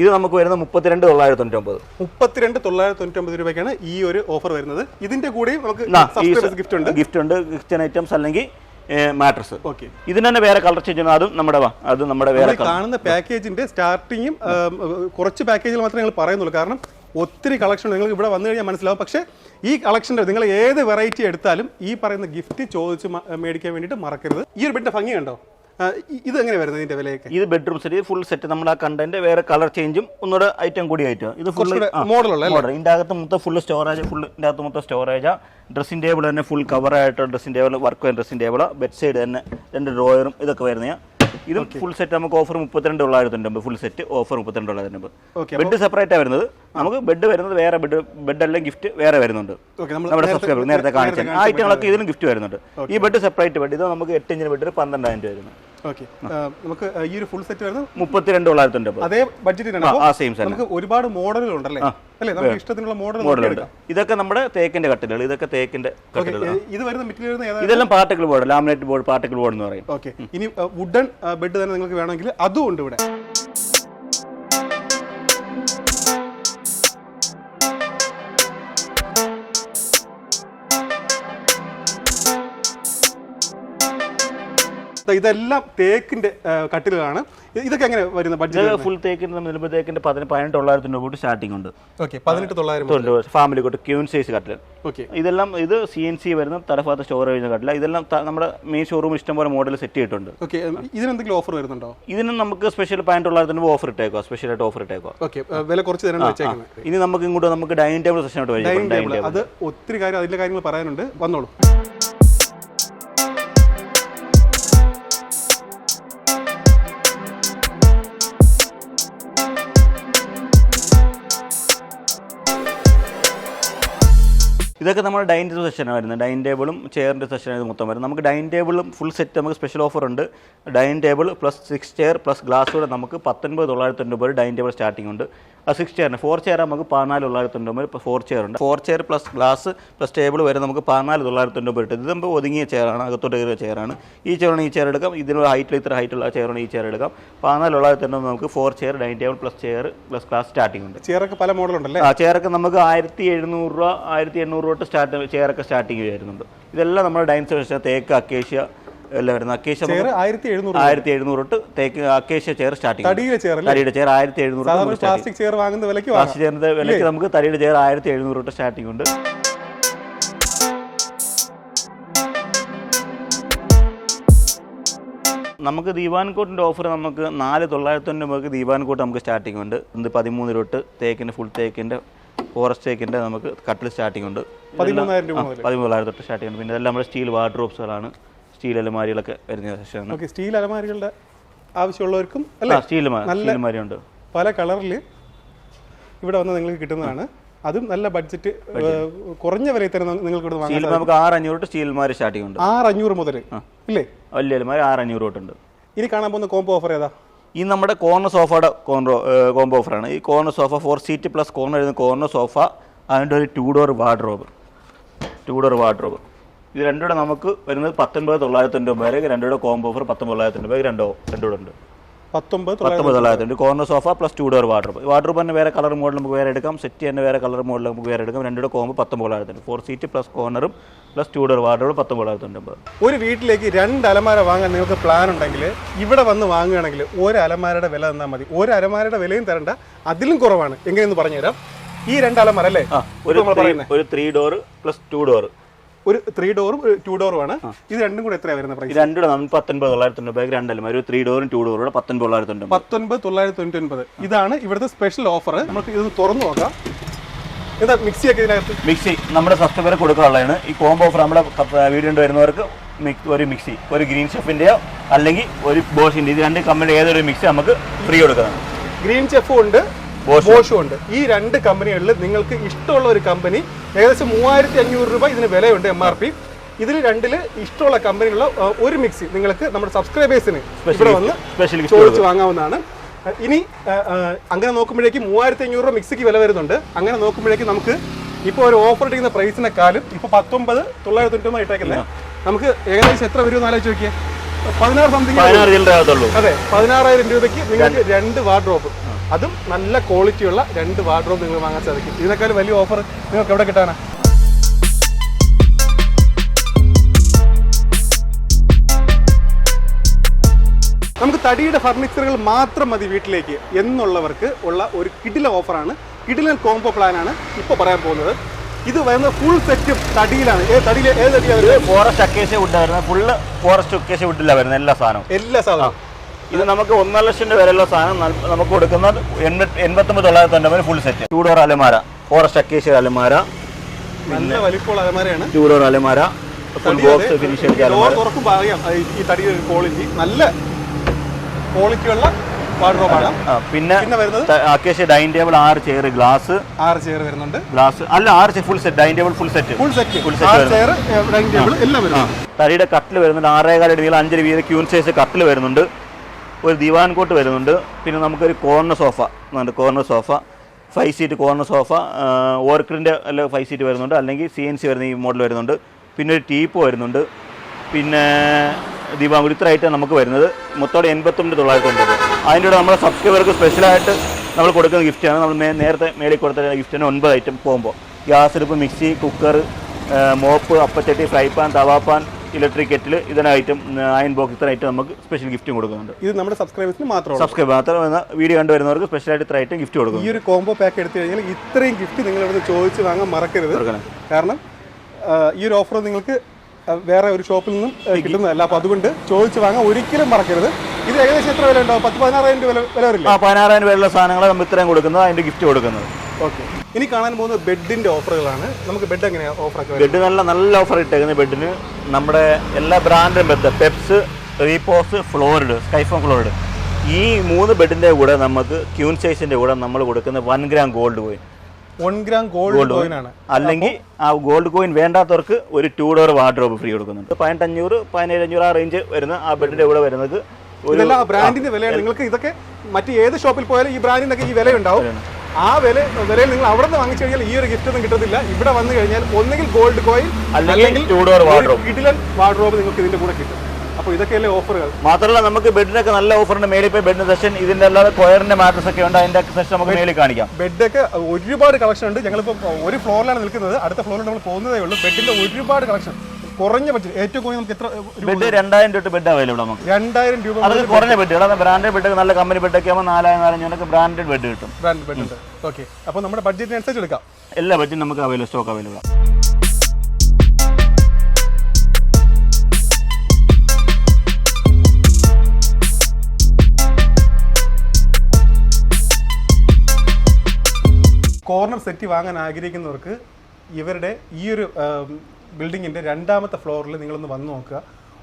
ഇത് നമുക്ക് വരുന്നത് മുപ്പത്തിരണ്ട് തൊള്ളായിരത്തി തൊണ്ണൂറ്റൊമ്പത് മുപ്പത്തിരണ്ട് തൊള്ളായിരത്തി തൊണ്ണൂറ്റൊമ്പത് രൂപയ്ക്കാണ് ഈ ഒരു ഓഫർ വരുന്നത്. ഇതിന്റെ കൂടെ നമുക്ക് ഗിഫ്റ്റ് ഉണ്ട്. ഗിഫ്റ്റ് ഉണ്ട് കിച്ചൺ ഐറ്റംസ് അല്ലെങ്കിൽ മാട്രസ് ഓക്കെ ഇതിന് തന്നെ വേറെ കളർ ചേഞ്ച് അതും നമ്മുടെ വാ അത് നമ്മുടെ വേറെ കാണുന്ന പാക്കേജിന്റെ സ്റ്റാർട്ടിങ്ങും കുറച്ച് പാക്കേജിൽ മാത്രമേ ഞങ്ങൾ പറയുന്നുള്ളൂ. കാരണം ഒത്തിരി കളക്ഷൻ നിങ്ങൾക്ക് ഇവിടെ വന്നു കഴിഞ്ഞാൽ മനസ്സിലാവും. പക്ഷേ ഈ കളക്ഷന്റെ നിങ്ങൾ ഏത് വെറൈറ്റി എടുത്താലും ഈ പറയുന്ന ഗിഫ്റ്റ് ചോദിച്ച് മേടിക്കാൻ വേണ്ടിയിട്ട് മറക്കരുത്. ഈ ഒരു ബെഡിന്റെ ഭംഗി കണ്ടോ? ഇത് എങ്ങനെ വരുന്നത് ഇതിന്റെ വിലയൊക്കെ? ഇത് ബെഡ്റൂം സെറ്റ് ഫുൾ സെറ്റ് നമ്മൾ ആ കണ്ടന്റ് വേറെ കളർ ചേഞ്ചും ഒന്നുകൂടെ ഐറ്റം കൂടി ആയിട്ട്. ഇത് ഫുൾ മോഡലുള്ള മോഡൽ ഇതിന്റെ അകത്ത് മൊത്തം ഫുൾ സ്റ്റോറേജ് ഫുൾ ഇതിന്റെ അകത്ത് മൊത്തം സ്റ്റോറേജാ ഡ്രസ്സിംഗ് ടേബിൾ തന്നെ ഫുൾ കവർ ആയിട്ട് dressing table work dressing table bed side തന്നെ രണ്ട് ഡ്രോയറും ഇതൊക്കെ വരുന്നതാണ് ഇതും ഫുൾ സെറ്റ് നമുക്ക് ഓഫർ മുപ്പത്തിരണ്ട് തൊള്ളായിരത്തി ഒൻപത് ഫുൾ സെറ്റ് ഓഫർ മുപ്പത്തിരണ്ട് തൊള്ളായിരത്തി ഓക്കെ ബെഡ് സെപ്പറേറ്റ് വരുന്നത്. നമുക്ക് ബെഡ് വരുന്നത് വേറെ ബെഡ് ബെഡ് എല്ലാം ഗിഫ്റ്റ് വേറെ വരുന്നുണ്ട്. നമ്മുടെ സബ്സ്ക്രൈബർ നേരത്തെ കാണിച്ചത്. ആ ഐറ്റങ്ങളൊക്കെ ഇതിനും ഗിഫ്റ്റ് വരുന്നുണ്ട്. ഈ ബെഡ് സെപ്പറേറ്റ് ബെഡ് ഇത് നമുക്ക് എട്ട് ഇഞ്ചിന് ബെഡ് പന്ത്രണ്ടായിരം രൂപ വരുന്നത് ഓക്കെ നമുക്ക് ഈ ഒരു ഫുൾ സെറ്റ് വരുന്നത് മുപ്പത്തിരണ്ട് തൊള്ളായിരത്തി ഒൻപത് അതേ ബഡ്ജറ്റിനാണ് ആ സെയിം തന്നെ. നമുക്ക് ഒരുപാട് മോഡലുകൾ ഉണ്ടല്ലേ അല്ലേ? നമുക്ക് ഇഷ്ടത്തിനുള്ള മോഡൽ മോഡലുണ്ട്. ഇതൊക്കെ നമ്മുടെ തേക്കിന്റെ കട്ടിലുകൾ ഇതൊക്കെ തേക്കിന്റെ ഇത് വരുന്ന മെറ്റീരിയൽ ഇതെല്ലാം particle board laminate board particle board എന്ന് പറയും. ഓക്കെ ഇനി വുഡൻ ബെഡ് തന്നെ നിങ്ങൾക്ക് വേണമെങ്കിൽ അതും ഉണ്ട് ഇവിടെ. ഇതെല്ലാം തേക്കിന്റെ കട്ടിലാണ് കട്ടിലുകളാണ്. ഇതൊക്കെ എങ്ങനെ വരുന്ന ബഡ്ജറ്റ് ഫുൾ തേക്കിന്റെ നിലമ്പ് തേക്കിന്റെ പതിന് പതിനെട്ട് തൊള്ളായിരത്തി രൂപ തൊട്ട് സ്റ്റാർട്ടിംഗ് ഉണ്ട്. ഓക്കെ പതിനെട്ട് തൊള്ളായിരം ഫാമിലി കൊട്ട് ക്യൂൻ സൈസ് കട്ടിൽ ഓക്കെ ഇതെല്ലാം ഇത് സി എൻ സി വരുന്ന തലഭാഗത്ത് സ്റ്റോറേജ് കട്ടില. ഇതെല്ലാം നമ്മുടെ മെയിൻ ഷോറൂം ഇഷ്ടംപോലെ മോഡൽ സെറ്റ് ചെയ്തിട്ടുണ്ട്. ഓക്കെ ഇതിനെന്തെങ്കിലും ഓഫർ വരുന്നുണ്ടോ? ഇതിന് നമുക്ക് സ്പെഷ്യൽ പതിനെട്ട് തൊള്ളായിരത്തി രൂപ ഓഫർ ഇട്ടേക്കോ സ്പെഷ്യൽ ആയിട്ട് ഓഫർ ഇട്ടേക്കോ ഓക്കെ വില കുറച്ച് തരാൻ വെച്ചേക്കുന്നത്. ഇനി നമുക്ക് ഇങ്ങോട്ട് നമുക്ക് ഡൈനിങ് ടേബിൾ വരും ഡൈനിങ് ടേബിൾ അത് ഒത്തിരി കാര്യം അതിന്റെ കാര്യങ്ങൾ പറയാനുണ്ട്. വന്നോളൂ. ഇതൊക്കെ നമ്മൾ ഡൈനിങ് ടേബിൾ സെഷനാണ് വരുന്നത് ഡൈനിങ് ടേബിളും ചെയറിന്റെ സെഷനാണ് ഇത് മൊത്തം വരുന്നത്. നമുക്ക് ഡൈനിങ് ടേബിളും ഫുൾ സെറ്റ് നമുക്ക് സ്പെഷ്യൽ ഓഫർ ഉണ്ട്. Dining table plus six chair plus glass കൂടെ നമുക്ക് പത്തൊൻപത് തൊള്ളായിരത്തി തൊണ്ണൂറ് ഡൈനിങ് ടേബിൾ സ്റ്റാർട്ടിംഗ് ഉണ്ട്. ആ സിക്സ് ചെയറിന് ഫോർ ചെയർ നമുക്ക് പതിനാല് തൊള്ളായിരത്തി ഇപ്പോൾ ഫോർ ചെയർ ഉണ്ട്. Four chair plus glass plus table വരെ നമുക്ക് പതിനാല് തൊള്ളായിരത്തി തൊണ്ണൂറ് ഇട്ട് ഇത് നമുക്ക് ഒതുങ്ങിയ ചെയറാണ് അകത്തോട്ട് കയറിയ ചെയറാണ് ഈ ചെയറാണ് ഈ ചെയർ എടുക്കാം. ഇതിനുള്ള ഹൈറ്റിൽ ഇത്ര ഹൈറ്റുള്ള ചെയറാണ് ഈ ചെയർ എടുക്കാം. പതിനാല് തൊള്ളായിരത്തി തൊണ്ണൂറ് നമുക്ക് four chair dining table plus chair plus glass starting ഉണ്ട്. ചെയറൊക്കെ പല മോഡലുണ്ടല്ലേ ആ ചെയറൊക്കെ നമുക്ക് ആയിരത്തി എഴുന്നൂറ് രൂപ ആയിരത്തി എണ്ണൂറ് രൂപ തൊട്ട് സ്റ്റാർട്ട് ചെയറൊക്കെ സ്റ്റാർട്ടിങ് വരുന്നുണ്ട്. ഇതെല്ലാം നമ്മുടെ ഡൈൻസ് വെച്ചാൽ തേക്ക് അക്കേഷ്യ എല്ലാം വരുന്നത്. അക്കേഷ്യ ആയിരത്തി എഴുന്നൂറ് ആയിരത്തി എഴുന്നൂറ് തൊട്ട് തേക്ക് അക്കേഷ്യ ചെയർ സ്റ്റാർട്ടിങ് തടിയുടെ ചെയർ ആയിരത്തി എഴുന്നൂറ് പ്ലാസ്റ്റിക് ചെയർ വാങ്ങുന്ന വിലയ്ക്ക് വാങ്ങാം. പ്ലാസ്റ്റിക് ചെയറിന്റെ വിലയ്ക്ക് നമുക്ക് തടിയുടെ ചെയർ ആയിരത്തി എഴുന്നൂറ് തൊട്ട് സ്റ്റാർട്ടിംഗ് ഉണ്ട്. നമുക്ക് ദീപാൻകോട്ടിന്റെ ഓഫർ നമുക്ക് നാല് തൊള്ളായിരത്തി തൊണ്ണൂറ് ദീപാൻകോട്ട് നമുക്ക് സ്റ്റാർട്ടിംഗ് ഉണ്ട്. ഇത് പതിമൂന്ന് തൊട്ട് തേക്കിന്റെ ഫുൾ തേക്കിന്റെ ഫോറസ്റ്റ് തേക്കിന്റെ നമുക്ക് കട്ടിൽ സ്റ്റാർട്ടിംഗ് ഉണ്ട്. പതിമൂന്നായിരം രൂപ മുതൽ പതിമൂന്നായിരം തൊട്ട് സ്റ്റാർട്ടിംഗ് ഉണ്ട്. പിന്നെ ഇതെല്ലാം നമ്മുടെ സ്റ്റീൽ വാർഡ്രോബ്സുകളാണ് സ്റ്റീൽ അലമാരികളൊക്കെ വരുന്ന സെക്ഷനാണ് ഓക്കെ സ്റ്റീൽ അലമാരികളുടെ ആവശ്യമുള്ളവർക്കും അല്ല? സ്റ്റീൽ അലമാരി ഉണ്ട്. പല കളറിൽ ഇവിടെ വന്ന് നിങ്ങൾക്ക് കിട്ടുന്നതാണ്. അതും നല്ല ബഡ്ജറ്റ് കുറഞ്ഞ വിലയിൽ തന്നെ നിങ്ങൾക്ക് ഇവിടെ സ്റ്റീൽ നമുക്ക് ആറ് അഞ്ഞൂറ് തൊട്ട് സ്റ്റീൽ അലമാരി സ്റ്റാർട്ടിംഗ് ഉണ്ട്. ആറ് അഞ്ഞൂറ് മുതൽ ഇല്ലേ? വലിയ അലമാരി ആറ് അഞ്ഞൂറ് തൊട്ടുണ്ട്. ഇനി കാണാൻ പോകുന്ന കോംബോ ഓഫർ ഏതാ? ഈ നമ്മുടെ കോർണർ സോഫയുടെ കോൺറോ കോംബോ ഓഫറാണ് ഈ corner sofa four seat plus corner എഴുതുന്ന കോർണർ സോഫ അതിന്റെ ഒരു two door wardrobe two door wardrobe ഇത് രണ്ടുകൂടെ നമുക്ക് വരുന്നത് പത്തൊൻപത് തൊള്ളായിരത്തി രൂപ വരെ രണ്ടുകൂടെ കോംബോ ഓഫർ പത്തൊമ്പത് തൊള്ളായിരത്തി തൊണ്ണൂറ് രണ്ടോ രണ്ടുകൂടെ ഉണ്ട്. പത്തൊമ്പത് corner sofa plus two door water water തന്നെ വേറെ കളർ മോഡൽ നമുക്ക് വേറെ എടുക്കാം. സെറ്റ് തന്നെ വേറെ കളർ മോഡൽ നമുക്ക് വേറെ എടുക്കാം. രണ്ടുകൂടെ കോംബോ പത്തൊമ്പത് തൊള്ളായിരത്തി തൊണ്ണൂറ് ഫോർ സീറ്റ് പ്ലസ് കോർണറും പ്ലസ് ടു ഡോർ വാട്ടർ പത്തൊമ്പതിനായിരത്തി തൊള്ളായിരത്തി ഒരു വീട്ടിലേക്ക് രണ്ട് അലമാര വാങ്ങാൻ നിങ്ങൾക്ക് പ്ലാൻ ഉണ്ടെങ്കിൽ ഇവിടെ വന്ന് വാങ്ങുകയാണെങ്കിൽ ഒരു അലമാരയുടെ വില തന്നാൽ മതി. ഒരു അലമാരയുടെ വിലയും തരണ്ട. അതിലും കുറവാണ്. എങ്ങനെയെന്ന് പറഞ്ഞുതരാം. ഈ രണ്ട് അലമാര അല്ലേ? ഒരു three door plus two door ഒരു ത്രീ ഡോറും ടു ഡോറും ആണ്. ഇത് രണ്ടും കൂടെ എത്രയാണ് വരുന്ന പ്രൈസ് രണ്ടും നമുക്ക് പത്തൊൻപത് തൊള്ളായിരത്തി തൊണ്ണൂറ് രണ്ടല്ല ഒരു ത്രീ ഡോറും ടു ഡോറും പത്തൊൻപത് തൊള്ളായിരത്തി പത്തൊൻപത് തൊള്ളായിരത്തി തൊണ്ണൂറ്റി ഒൻപത് ഇതാണ് ഇവിടുത്തെ സ്പെഷ്യൽ ഓഫർ നമുക്ക് ഇത് തുറന്നു നോക്കാം. എന്താ മിക്സി ഒക്കെ ഇതിനകത്ത്? മിക്സി നമ്മുടെ സബ്സ്ക്രൈബർ കൊടുക്കാനുള്ളതാണ്. ഈ കോംബോ ഓഫർ നമ്മുടെ വീഡിയോ വരുന്നവർക്ക് ഒരു മിക്സി ഒരു ഗ്രീൻ ഷെഫിന്റെയോ അല്ലെങ്കിൽ ഒരു ബോഷിന്റെ ഇത് രണ്ട് കമ്പനി ഏതൊരു മിക്സി നമുക്ക് ഫ്രീ കൊടുക്കുന്നതാണ് ഗ്രീൻ ഷെഫും ഉണ്ട്. ബോഷും. ഉണ്ട് ഈ രണ്ട് കമ്പനികളിൽ നിങ്ങൾക്ക് ഇഷ്ടമുള്ള ഒരു കമ്പനി ഏകദേശം മൂവായിരത്തി അഞ്ഞൂറ് രൂപ ഇതിന് വിലയുണ്ട് എം ആർ പി ഇതിൽ രണ്ടിൽ ഇഷ്ടമുള്ള കമ്പനിയുള്ള ഒരു മിക്സി. നിങ്ങൾക്ക് നമ്മുടെ സബ്സ്ക്രൈബേഴ്സിന് ഇവിടെ വന്ന് ചോദിച്ച് വാങ്ങാവുന്നതാണ്. ഇനി അങ്ങനെ നോക്കുമ്പോഴേക്കും മൂവായിരത്തി അഞ്ഞൂറ് രൂപ മിക്സിക്ക് വില വരുന്നുണ്ട്. അങ്ങനെ നോക്കുമ്പോഴേക്കും നമുക്ക് ഇപ്പോൾ ഒരു ഓഫർ ഇട്ടിരിക്കുന്ന പ്രൈസിനെക്കാളും ഇപ്പോൾ പത്തൊമ്പത് തൊള്ളായിരത്തി തൊണ്ണൂറ് ഇട്ടേക്കുന്നത് നമുക്ക് ഏകദേശം എത്ര വരുമെന്ന് ആലോചിച്ച് നോക്കിയേ? പതിനാറ് സംതിങ് അതെ പതിനാറായിരം രൂപയ്ക്ക് നിങ്ങൾക്ക് രണ്ട്. വാർഡ്രോബ് അതും നല്ല ക്വാളിറ്റിയുള്ള രണ്ട് വാർഡ്രോബ് നിങ്ങൾ വാങ്ങാൻ സാധിക്കും. ഇതിനേക്കാൾ വലിയ ഓഫർ നിങ്ങൾക്ക് എവിടെ കിട്ടാനാ? നമുക്ക് തടിയുടെ ഫർണിച്ചറുകൾ മാത്രം മതി വീട്ടിലേക്ക് എന്നുള്ളവർക്ക് ഉള്ള ഒരു കിടില ഓഫറാണ് കിടിലൻ കോംബോ പ്ലാനാണ് ഇപ്പോൾ പറയാൻ പോകുന്നത്. ഇത് വരുന്ന ഫുൾ സെറ്റും തടിയിലാണ്. ഏത് തടിയിൽ ഏത് തടിയാണ് ഫോറസ്റ്റ് അക്കേഷ്യ വുഡ് വരുന്നത് ഫുള്ള് ഫോറസ്റ്റ് അക്കേഷ്യ വുഡിലാണ് വരുന്നത്. എല്ലാ സാധനവും. എല്ലാ സാധനവും. ഇത് നമുക്ക് ഒന്നര ലക്ഷം രൂപ വരെയുള്ള സാധനം നമുക്ക് കൊടുക്കുന്നത് എൺപത്തി എൺപത്തൊമ്പത് തൊള്ളായിരത്തി തൊണ്ണൂറ് ഫുൾ സെറ്റ് ടൂ ഡോർ അലമാര. ഫോറസ്റ്റ് അക്കേഷ്യ അലമാര. നല്ല വലിപ്പമുള്ള അലമാരയാണ്. ടൂ ഡോർ അലമാര ഫുൾ ബോക്സ് ഫിനിഷ് അലമാര. തുറക്കുമ്പോൾ അറിയാം ഈ ക്വാളിറ്റി നല്ല ക്വാളിറ്റിയുള്ള പിന്നെ അക്കേഷ്യ ഡൈനിങ് ടേബിൾ ആറ് ചെയർ ഗ്ലാസ് ആറ് ചെയർ വരുന്നുണ്ട്. ഗ്ലാസ് അല്ല ആറ് full set dining table full set full set full set ആറ് ചെയർ ഡൈനിങ് ടേബിൾ എല്ലാം വരുന്നു തടിയുടെ കട്ടിൽ വരുന്നുണ്ട്. ആറേകാലടി നീളം അഞ്ചര വീതം ക്യൂൻ സൈസ് കട്ടിൽ വരുന്നുണ്ട്. ഒരു ദിവാൻ കോട്ട് വരുന്നുണ്ട്. പിന്നെ നമുക്കൊരു കോർണർ സോഫ എന്നുണ്ട് corner sofa five seat corner sofa ഓർക്കിഡിന്റെ അല്ല ഫൈവ് സീറ്റ് വരുന്നുണ്ട്. അല്ലെങ്കിൽ സി എൻ സി വരുന്ന ഈ മോഡൽ വരുന്നുണ്ട്. പിന്നെ ഒരു ടീപ്പ് വരുന്നുണ്ട്. പിന്നെ ദിവാൻ ഇത്ര ഐറ്റം നമുക്ക് വരുന്നത്. മൊത്തോടെ എൺപത്തൊമ്പത് തൊള്ളായിരത്തി ഒൻപത് അതിന്റെ കൂടെ നമ്മുടെ സബ്സ്ക്രൈബർക്ക് സ്പെഷ്യലായിട്ട് നമ്മൾ കൊടുക്കുന്ന ഗിഫ്റ്റാണ് നമ്മൾ നേരത്തെ മേളിൽ കൊടുത്ത ഗിഫ്റ്റിന് ഒൻപത് ഐറ്റം പോകുമ്പോൾ. ഗ്യാസ് അടുപ്പ് മിക്സി കുക്കർ മോപ്പ് അപ്പച്ചട്ടി ഫ്രൈ പാൻ തവാപ്പാൻ ഇലക്ട്രിക് കെറ്റിൽ ഇതിനായിട്ടും അയൺ ബോക്സ് ഇത്രയായിട്ട് നമുക്ക് സ്പെഷ്യൽ ഗിഫ്റ്റും കൊടുക്കുന്നുണ്ട്. ഇത് നമ്മുടെ സബ്സ്ക്രൈബേഴ്സിന് മാത്രമാണ് സബ്സ്ക്രൈബ് മാത്രം വീഡിയോ കണ്ടുവരുന്നവർക്ക് സ്പെഷ്യലായിട്ട് ഇത്ര ഐറ്റം ഗിഫ്റ്റ് കൊടുക്കും ഈ ഒരു കോംബോ പാക്ക് എടുത്തു കഴിഞ്ഞാൽ ഇത്രയും ഗിഫ്റ്റ് നിങ്ങൾ ചോദിച്ച് വാങ്ങാൻ മറക്കരുത്. കാരണം ഈ ഒരു ഓഫർ നിങ്ങൾക്ക് വേറെ ഒരു ഷോപ്പിൽ നിന്നും കിട്ടുന്നതല്ല. അപ്പോൾ അതുകൊണ്ട് ചോദിച്ച് വാങ്ങാൻ ഒരിക്കലും മറക്കരുത്. ഇത് ഏകദേശം എത്ര വില ഉണ്ടാവും പത്ത് പതിനാറായിരം രൂപ വില വില വരില്ല ആ പതിനാറായിരം രൂപയുള്ള സാധനങ്ങൾ നമ്മൾ ഇത്രയും കൊടുക്കുന്നത്. അതിന്റെ ഗിഫ്റ്റ് കൊടുക്കുന്നത്. ഓക്കെ. ഇനി കാണാൻ പോകുന്നത് ബെഡിന്റെ ഓഫറുകളാണ്. നമുക്ക് ബെഡ് എങ്ങനെയാണ് ഓഫർ വരുന്നത്? ബെഡ് നല്ല നല്ല ഓഫർ ഇട്ടേക്കുന്ന ബെഡിന് നമ്മുടെ എല്ലാ ബ്രാൻഡും ബെഡ് പെപ്സ് റീപോസ് ഫ്ലോറിഡ് സ്കൈഫോൺ ഫ്ലോറിഡ്. ഈ മൂന്ന് ബെഡിന്റെ കൂടെ നമുക്ക് ക്യൂൻ സൈസിന്റെ കൂടെ നമ്മൾ കൊടുക്കുന്ന one gram gold coin. One gram gold coin. ആണ് അല്ലെങ്കിൽ ആ ഗോൾഡ് കോയിൻ വേണ്ടാത്തവർക്ക് ഒരു ടൂ ഡോർ വാർഡ്രോബ് ഫ്രീ കൊടുക്കുന്നുണ്ട്. പതിനെട്ടഞ്ഞൂറ് പതിനേഴ് അഞ്ഞൂറ് ആ റേഞ്ച് വരുന്ന ആ ബെഡിന്റെ കൂടെ വരുന്നത് ബ്രാൻഡിന്റെ വിലയാണ്. നിങ്ങൾക്ക് ഇതൊക്കെ മറ്റ് ഏത് ഷോപ്പിൽ പോയാലും ഈ ബ്രാൻഡിനൊക്കെ ഈ വില ഉണ്ടാവും ആ വില വിലയിൽ നിങ്ങൾ അവിടെ നിന്ന് വാങ്ങിച്ചു കഴിഞ്ഞാൽ ഈ ഒരു ഗിഫ്റ്റ് ഒന്നും കിട്ടത്തില്ല. ഇവിടെ വന്നു കഴിഞ്ഞാൽ ഒന്നുകിൽ ഗോൾഡ് കോയിൻ അല്ലെങ്കിൽ ഇഡിലൻ വാർഡ്രോബ് നിങ്ങൾക്ക് ഇതിന്റെ കൂടെ കിട്ടും. അപ്പോൾ ഇതൊക്കെയല്ലേ ഓഫറുകൾ മാത്രമല്ല നമുക്ക് ബെഡിനൊക്കെ നല്ല ഓഫറുണ്ട് മേളിൽ പോയി ബെഡിന് സെഷൻ ഇതിന്റെ അല്ലാതെ കൊയറിന്റെ മാട്രസ് ഒക്കെ ഉണ്ട്. അതിന്റെ സെഷൻ നമുക്ക് മേളിൽ കാണിക്കാം. ബെഡൊക്കെ ഒരുപാട് കളക്ഷൻ ഉണ്ട്. ഞങ്ങളിപ്പോൾ ഒരു ഫ്ലോറിലാണ് നിൽക്കുന്നത്. അടുത്ത ഫ്ലോറിൽ നമ്മൾ പോകുന്നതേ ഉള്ളൂ. ബെഡിന്റെ ഒരുപാട് കളക്ഷൻ കുറഞ്ഞ ബഡ്ജറ്റ് ഏറ്റവും കുറഞ്ഞ നമുക്ക് എത്ര ബെഡ് രണ്ടായിരം രൂപ ബെഡ് അവൈലബിൾ നമുക്ക്. രണ്ടായിരം രൂപ അത് കുറഞ്ഞ ബെഡ്. അതായത് ബ്രാൻഡഡ് ബെഡ് നല്ല കമ്പനി ബെഡൊക്കെ ആകുമ്പോൾ നാലായിരം നാലഞ്ഞൂറൊക്കെ ബ്രാൻഡഡ് ബെഡ് കിട്ടും. ബ്രാൻഡ് ബെഡ് ഉണ്ട്. ഓക്കെ അപ്പോൾ നമ്മുടെ ബഡ്ജറ്റിനനുസരിച്ച് എടുക്കാം. എല്ലാ ബഡ്ജറ്റും നമുക്ക് അവൈലബിൾ സ്റ്റോക്ക് അവൈലബിൾ ആണ് കോർണർ സെറ്റ് വാങ്ങാൻ ആഗ്രഹിക്കുന്നവർക്ക് ഇവരുടെ ഈ ഒരു ബിൽഡിങ്ങിന്റെ രണ്ടാമത്തെ ഫ്ലോറിൽ നിങ്ങളൊന്ന് വന്ന് നോക്കുക.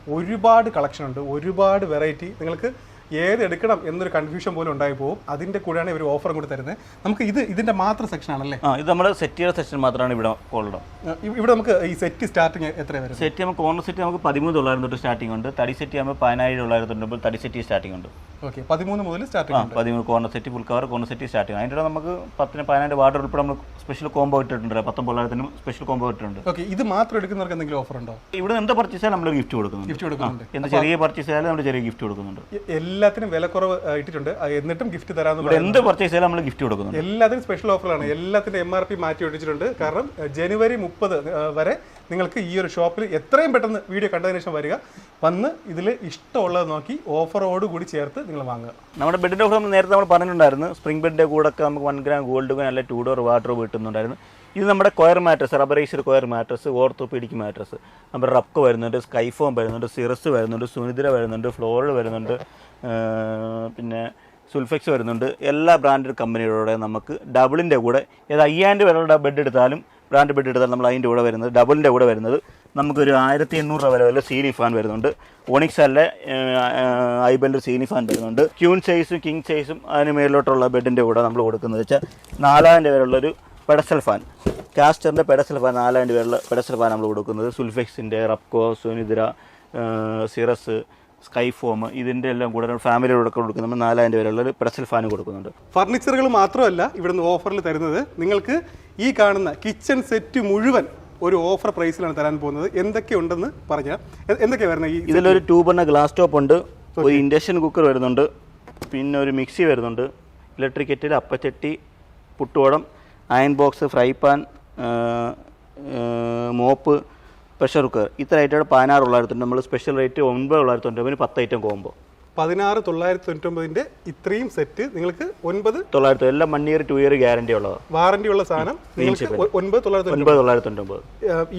ഒരുപാട് കളക്ഷൻ ഉണ്ട്. ഒരുപാട് വെറൈറ്റി. നിങ്ങൾക്ക് ഏത് എടുക്കണം എന്നൊരു കൺഫ്യൂഷൻ പോലും ഉണ്ടായി പോകും അതിന്റെ കൂടെയാണ് ഇവർ ഓഫറും കൂടി തരുന്നത്. നമുക്ക് ഇത് ഇതിന്റെ മാത്രം സെക്ഷൻ ആണല്ലേ? ആ ഇത് നമ്മുടെ സെറ്റ് ചെയ്ത സെക്ഷൻ മാത്രമാണ് ഇവിടെ ഉള്ളത്. ആ, ഇവിടെ നമുക്ക് ഈ സെറ്റ് സ്റ്റാർട്ടിങ് എത്ര വരും സെറ്റ് നമുക്ക് കോർണർ സെറ്റ് നമുക്ക് പതിമൂന്ന് തൊള്ളായിരം തൊട്ട് സ്റ്റാർട്ടിംഗ് ഉണ്ട്. തടി സെറ്റ് ആകുമ്പോൾ പതിനായിരം തൊള്ളായിരം തൊണ്ണൂറ് തടി സെറ്റ് സ്റ്റാർട്ടിംഗ് ഉണ്ട്. ഓക്കെ പതിമൂന്ന് മുതൽ ആ ഉണ്ട്. പതിമൂന്ന് corner set full cover corner set starting അതിന്റെ നമുക്ക് പത്തിന് പതിനായിരം വാർഡ് ഉൾപ്പെടെ നമ്മൾ സ്പെഷ്യൽ കോംബോ ഇട്ടിട്ടുണ്ട്. പത്തൊമ്പതിനായിരത്തിനും സ്പെഷ്യൽ കോംബോ ഇട്ടിട്ടുണ്ട്. ഓക്കെ ഇത് മാത്രം എടുക്കുന്നവർക്ക് എന്തെങ്കിലും ഓഫർ ഉണ്ടോ? ഇവിടെ എന്ത് പർച്ചേസ് ആയാലും നമ്മൾ ഗിഫ്റ്റ് കൊടുക്കുന്നുണ്ട്. ഗിഫ്റ്റ് കൊടുക്കുന്നുണ്ട്. എന്ത് ചെറിയ പർച്ചേസ് ആയാലും നമ്മൾ ചെറിയ ഗിഫ്റ്റ് കൊടുക്കുന്നുണ്ട്. എ- എല്ലാത്തിനും വില കുറവ് ഇട്ടിട്ടുണ്ട്. എന്നിട്ടും ഗിഫ്റ്റ് തരാമെന്ന് എന്ത് പർച്ചേസ് ചെയ്താലും നമ്മൾ ഗിഫ്റ്റ് കൊടുക്കുന്നു എല്ലാത്തിനും സ്പെഷ്യൽ ഓഫറാണ് എല്ലാത്തിന്റെ എം ആർ പി മാറ്റി ഒടിച്ചിട്ടുണ്ട് കാരണം ജനുവരി മുപ്പത് വരെ നിങ്ങൾക്ക് ഈ ഒരു ഷോപ്പിൽ എത്രയും പെട്ടെന്ന് വീഡിയോ കണ്ടതിന് ശേഷം വരിക. വന്ന് ഇതിൽ ഇഷ്ടമുള്ളത് നോക്കി ഓഫറോട് കൂടി ചേർത്ത് നിങ്ങൾ വാങ്ങുക. നമ്മുടെ ബെഡിന്റെ ഓഫർ നമ്മൾ നേരത്തെ നമ്മൾ പറഞ്ഞിട്ടുണ്ടായിരുന്നു. സ്പ്രിംഗ് ബെഡിന്റെ കൂടെ ഒക്കെ നമുക്ക് വൺ ഗ്രാം ഗോൾഡ് കോയിൻ അല്ലെ ടൂ ഡോർ വാട്ടർ കിട്ടുന്നുണ്ടായിരുന്നു. ഇത് നമ്മുടെ coir mattress rubberised coir mattress orthopaedic mattress. നമ്മുടെ റബ്ക്ക് വരുന്നുണ്ട് സ്കൈഫോം വരുന്നുണ്ട് സിറസ് വരുന്നുണ്ട് സുനിദ്ര വരുന്നുണ്ട് ഫ്ലോർ വരുന്നുണ്ട് പിന്നെ സുൽഫെക്സ് വരുന്നുണ്ട്. എല്ലാ ബ്രാൻഡഡ് കമ്പനികളുടെ നമുക്ക് ഡബിളിന്റെ കൂടെ ഏത് അയ്യായിരം രൂപ വരെയുള്ള ബെഡ് എടുത്താലും ബ്രാൻഡ് ബെഡ് എടുത്താലും നമ്മൾ അതിന്റെ കൂടെ വരുന്നത് ഡബിളിന്റെ കൂടെ വരുന്നത്. നമുക്കൊരു ആയിരത്തി എണ്ണൂറ് രൂപ വരെ വല്ല സീലി ഫാൻ വരുന്നുണ്ട്. ഒണിക്സ് അല്ല ഐബലിന്റെ സീലി ഫാൻ വരുന്നുണ്ട്. ക്യൂൺ സൈസും കിങ് സൈസും അതിന് മേലോട്ടുള്ള ബെഡിന്റെ കൂടെ നമ്മൾ കൊടുക്കുന്നത് വെച്ചാൽ നാലായിരം രൂപ വരെയുള്ളൊരു പെഡസൽ ഫാൻ. കാസ്റ്ററിന്റെ പെഡസൽ ഫാൻ നാലായിരം പേരുള്ള പെഡസൽ ഫാൻ നമ്മൾ കൊടുക്കുന്നത്. സുൽഫെക്സിന്റെ റപ്കോ സുനിദ്ര സിറസ് സ്കൈഫോം ഇതിന്റെ എല്ലാം കൂടെ ഫാമിലിയോടെ കൊടുക്കുന്നത് നമ്മൾ നാലായിരം പേരുള്ള ഒരു പെഡസൽ ഫാൻ കൊടുക്കുന്നുണ്ട്. ഫർണിച്ചറുകൾ മാത്രമല്ല ഇവിടുന്ന് ഓഫറിൽ തരുന്നത്. നിങ്ങൾക്ക് ഈ കാണുന്ന കിച്ചൺ സെറ്റ് മുഴുവൻ ഒരു ഓഫർ പ്രൈസിലാണ് തരാൻ പോകുന്നത്. എന്തൊക്കെ ഉണ്ടെന്ന് പറഞ്ഞാൽ എന്തൊക്കെയാണ് വരുന്നത് ഈ ഇതിലൊരു ട്യൂബറിന്റെ ഗ്ലാസ് ടോപ്പ് ഉണ്ട്. ഒരു ഇൻഡക്ഷൻ കുക്കർ വരുന്നുണ്ട്. പിന്നെ ഒരു മിക്സി വരുന്നുണ്ട്. ഇലക്ട്രിക് കെറ്റിൽ അപ്പച്ചട്ടി പുട്ടുവടം iron box fry pan mop pressure cooker. ഇത്ര ഐറ്റം പതിനാറ് തൊള്ളായിരത്തി നമ്മൾ സ്പെഷ്യൽ റേറ്റ് ഒൻപത് തൊള്ളായിരത്തി തൊണ്ണൂറ് പത്ത് ഐറ്റം കോമ്പോ പതിനാറ് തൊള്ളായിരത്തി തൊണ്ണൂറ്റൊമ്പതിന്റെ ഇത്രയും സെറ്റ് നിങ്ങൾക്ക് ഒൻപത് തൊള്ളായിരത്തി എല്ലാം one year two year guarantee ഉള്ളത്. വാറണ്ടി ഉള്ള സാധനം നിങ്ങൾക്ക് ഒൻപത് തൊള്ളായിരത്തി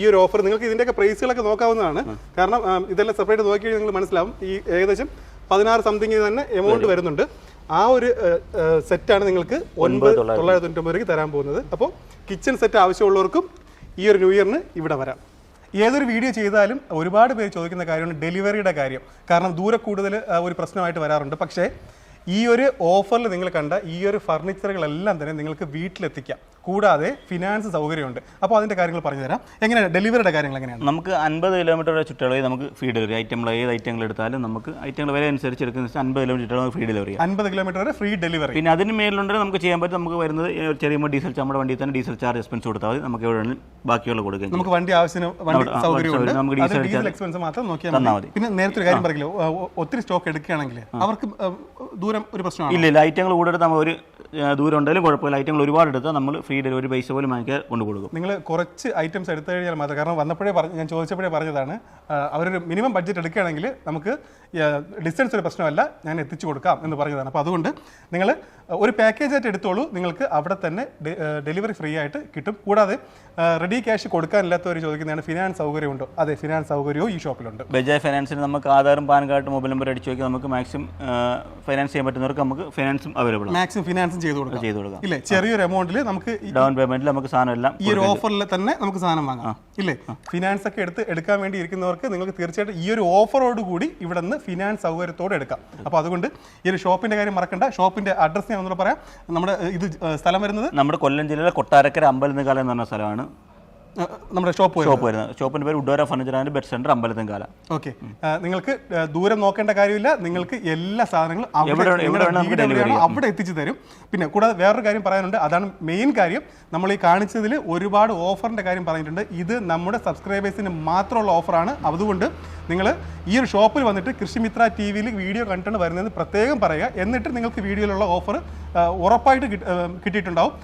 ഈ ഒരു ഓഫർ നിങ്ങൾക്ക് ഇതിന്റെയൊക്കെ പ്രൈസുകളൊക്കെ നോക്കാവുന്നതാണ്. കാരണം ഇതെല്ലാം സെപ്പറേറ്റ് നോക്കി കഴിഞ്ഞാൽ നിങ്ങൾ മനസ്സിലാവും. ഈ ഏകദേശം പതിനാറ് സംതിങ് തന്നെ എമൗണ്ട് വരുന്നുണ്ട്. ആ ഒരു സെറ്റാണ് നിങ്ങൾക്ക് ഒൻപത് തൊള്ളായിരത്തി തൊണ്ണൂറ്റൊമ്പത് രൂപയ്ക്ക് തരാൻ പോകുന്നത്. അപ്പോൾ കിച്ചൺ സെറ്റ് ആവശ്യമുള്ളവർക്കും ഈ ഒരു ന്യൂ ഇയറിന് ഇവിടെ വരാം. ഏതൊരു വീഡിയോ ചെയ്താലും ഒരുപാട് പേര് ചോദിക്കുന്ന കാര്യമാണ് ഡെലിവറിയുടെ കാര്യം. കാരണം ദൂരെ കൂടുതൽ ഒരു പ്രശ്നമായിട്ട് വരാറുണ്ട്. പക്ഷേ ഈ ഒരു ഓഫറിൽ നിങ്ങൾ കണ്ട ഈ ഒരു ഫർണിച്ചറുകളെല്ലാം തന്നെ നിങ്ങൾക്ക് വീട്ടിലെത്തിക്കാം. കൂടാതെ ഫിനാൻസ് സൗകര്യമുണ്ട്. അപ്പോൾ അതിന്റെ കാര്യങ്ങൾ പറഞ്ഞുതരാം. എങ്ങനെയാണ് ഡെലിവറിയുടെ കാര്യങ്ങൾ എങ്ങനെയാണ്? നമുക്ക് അൻപത് കിലോമീറ്റർ വരെ ചുറ്റളവിൽ നമുക്ക് ഫ്രീ ഡെലിവറി ഐറ്റങ്ങൾ ഏത് ഐറ്റങ്ങൾ എടുത്താലും നമുക്ക് ഐറ്റങ്ങൾ വില അനുസരിച്ച് എടുക്കുന്ന അൻപത് കിലോമീറ്റർ ചുറ്റളവ് ഫ്രീ ഡെലിവറി അൻപത് കിലോമീറ്റർ വരെ ഫ്രീ ഡെലിവറി പിന്നെ അതിന് മേലുണ്ടെങ്കിൽ നമുക്ക് ചെയ്യാൻ പറ്റും നമുക്ക് വരുന്നത് ചെറിയ ഡീസൽ നമ്മുടെ വണ്ടിയിൽ തന്നെ ഡീസൽ ചാർജ് എക്സ്പെൻസ് കൊടുത്താൽ മതി. നമുക്ക് എവിടെ ബാക്കിയുള്ള കൊടുക്കുക നമുക്ക് വണ്ടി ആവശ്യത്തിന് വണ്ടി വണ്ടി നമുക്ക് ഡീസൽ എക്സ്പെൻസ് മാത്രം നോക്കിയാൽ തന്നാൽ മതി. പിന്നെ നേരത്തെ ഒരു കാര്യം പറയില്ല ഒത്തിരി സ്റ്റോക്ക് എടുക്കുകയാണെങ്കിൽ അവർക്ക് ദൂരം ഒരു പ്രശ്നമാണ്? ഇല്ല ഇല്ല ഐറ്റങ്ങൾ കൂടെ എടുത്താൽ നമ്മൾ ഒരു ദൂരം ഉണ്ടെങ്കിലും കുഴപ്പമില്ല. ഐറ്റങ്ങൾ ഒരുപാട് എടുത്താൽ നമ്മൾ ഫ്രീ ഡെലിവറി പൈസ പോലും വാങ്ങിക്കാൻ കൊണ്ടു കൊടുക്കും. നിങ്ങൾ കുറച്ച് ഐറ്റംസ് എടുത്തു കഴിഞ്ഞാൽ മാത്രം കാരണം വന്നപ്പോഴേ പറഞ്ഞു ഞാൻ ചോദിച്ചപ്പോഴേ പറഞ്ഞതാണ് അവരൊരു മിനിമം ബഡ്ജറ്റ് എടുക്കുകയാണെങ്കിൽ നമുക്ക് ഡിസ്റ്റൻസ് ഒരു പ്രശ്നമല്ല ഞാൻ എത്തിച്ചു കൊടുക്കാം എന്ന് പറഞ്ഞതാണ്. അപ്പോൾ അതുകൊണ്ട് നിങ്ങൾ ഒരു പാക്കേജ് ആയിട്ട് എടുത്തോളൂ നിങ്ങൾക്ക് അവിടെ തന്നെ ഡെലിവറി ഫ്രീ ആയിട്ട് കിട്ടും. കൂടാതെ റെഡി ക്യാഷ് കൊടുക്കാനില്ലാത്തവർ ചോദിക്കുന്നതാണ് ഫിനാൻസ് സൗകര്യമുണ്ടോ? അതെ ഫിനാൻസ് സൗകര്യവും ഈ ഷോപ്പിലുണ്ട്. ബജാജ് ഫൈനാൻസിന് നമുക്ക് ആധാറും പാൻ കാർഡും മൊബൈൽ നമ്പർ അടിച്ചു നോക്കി നമുക്ക് മാക്സിമം ഫൈനാൻസ് ചെയ്യാൻ പറ്റുന്നവർക്ക് നമുക്ക് ഫിനാൻസും അവൈലബിൾ മാക്സിമം ഫിനാൻസും ചെയ്ത് കൊടുക്കാം. ചെയ്ത് കൊടുക്കാം. ഇല്ലേ? ചെറിയൊരു എമൗണ്ടിൽ നമുക്ക് ഡൗൺ പേയ്മെന്റിൽ നമുക്ക് സാധനം എല്ലാം ഈ ഒരു ഓഫറിൽ തന്നെ നമുക്ക് സാധനം വാങ്ങാം. ഇല്ലേ? ഫിനാൻസ് ഒക്കെ എടുത്ത് എടുക്കാൻ വേണ്ടി ഇരിക്കുന്നവർക്ക് നിങ്ങൾക്ക് തീർച്ചയായിട്ടും ഈ ഒരു ഓഫറോട് കൂടി ഇവിടെ നിന്ന് ഫിനാൻസ് സൗകര്യത്തോടെ എടുക്കാം. അപ്പോൾ അതുകൊണ്ട് ഈ ഒരു ഷോപ്പിന്റെ കാര്യം മറക്കണ്ട. ഷോപ്പിന്റെ അഡ്രസ്സ് ഞാൻ ഒന്നുകൂടെ പറയാം. നമ്മുടെ ഇത് സ്ഥലം വരുന്നത് നമ്മുടെ കൊല്ലം ജില്ലയിലെ കൊട്ടാരക്കര അമ്പലനിക്കാലം എന്ന് പറഞ്ഞ സ്ഥലമാണ്. നമ്മുടെ ഷോപ്പ് ഷോപ്പ് വരുന്നത് ഷോപ്പിന്റെ പേര് ഉഡോര furniture and bed centre Ambalathinkala. Okay നിങ്ങൾക്ക് ദൂരം നോക്കേണ്ട കാര്യമില്ല. നിങ്ങൾക്ക് എല്ലാ സാധനങ്ങളും. അവിടെ എത്തിച്ചു തരും. പിന്നെ കൂടാതെ വേറൊരു കാര്യം പറയാനുണ്ട്. അതാണ് മെയിൻ കാര്യം. നമ്മൾ ഈ കാണിച്ചതിൽ ഒരുപാട് ഓഫറിന്റെ കാര്യം പറഞ്ഞിട്ടുണ്ട്. ഇത് നമ്മുടെ സബ്സ്ക്രൈബേഴ്സിന് മാത്രമുള്ള ഓഫറാണ് അതുകൊണ്ട് നിങ്ങൾ ഈ ഒരു ഷോപ്പിൽ വന്നിട്ട് കൃഷിമിത്ര ടി വിയിൽ വീഡിയോ കണ്ടിട്ട് വരുന്നത് പ്രത്യേകം പറയുക. എന്നിട്ട് നിങ്ങൾക്ക് വീഡിയോയിലുള്ള ഓഫർ ഉറപ്പായിട്ട് കിട്ടിയിട്ടുണ്ടാവും.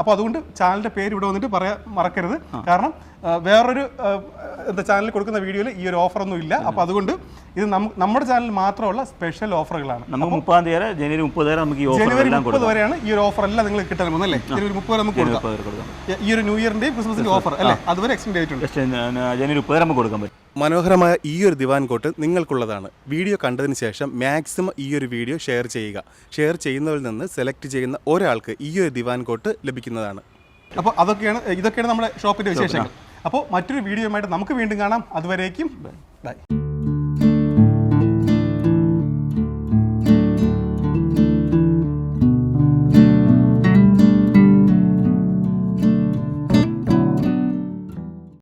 അപ്പോൾ അതുകൊണ്ട് ചാനലിന്റെ പേര് ഇവിടെ വന്നിട്ട് പറയാൻ മറക്കരുത്. കാരണം വേറൊരു എന്താ ചാനലിൽ കൊടുക്കുന്ന വീഡിയോയിൽ ഈ ഒരു ഓഫറൊന്നും ഇല്ല. അപ്പോൾ അതുകൊണ്ട് ഇത് നമ്മ- നമ്മുടെ ചാനൽ മാത്രമുള്ള സ്പെഷ്യൽ ഓഫറുകളാണ് നമുക്ക് മുപ്പതാം തീയതി വരെ ജനുവരി മുപ്പത് വരെ നമുക്ക് ഈ ഓഫർ ജനുവരി മുപ്പത് വരെയാണ് ഈ ഒരു ഓഫർ എല്ലാം നിങ്ങൾ കിട്ടാൻ പോകുന്നത് അല്ലേ? ജനുവരി മുപ്പത് വരെ നമുക്ക് കൊടുക്കാം. മുപ്പത് വരെ കൊടുക്കാം. ഈ ഒരു ന്യൂ ഇയറിന്റെയും ക്രിസ്മസിന്റെ ഓഫർ അല്ലേ? അതുവരെ എക്സ്റ്റെൻഡ് ആയിട്ടുണ്ട് ജനുവരി മുപ്പത് വരെ നമുക്ക് കൊടുക്കാൻ പറ്റും. മനോഹരമായ ഈ ഒരു ദിവാൻ കോട്ട് നിങ്ങൾക്കുള്ളതാണ്. വീഡിയോ കണ്ടതിന് ശേഷം മാക്സിമം ഈ ഒരു വീഡിയോ ഷെയർ ചെയ്യുക. ഷെയർ ചെയ്യുന്നവരിൽ നിന്ന് സെലക്ട് ചെയ്യുന്ന ഒരാൾക്ക് ഈ ഒരു ദിവാൻ കോട്ട് ലഭിക്കുന്നതാണ്. അപ്പോൾ അതൊക്കെയാണ് ഇതൊക്കെയാണ് നമ്മുടെ ഷോപ്പിന്റെ വിശേഷങ്ങൾ. അപ്പോൾ മറ്റൊരു വീഡിയോയുമായിട്ട് നമുക്ക് വീണ്ടും കാണാം. അതുവരേക്കും ബൈ.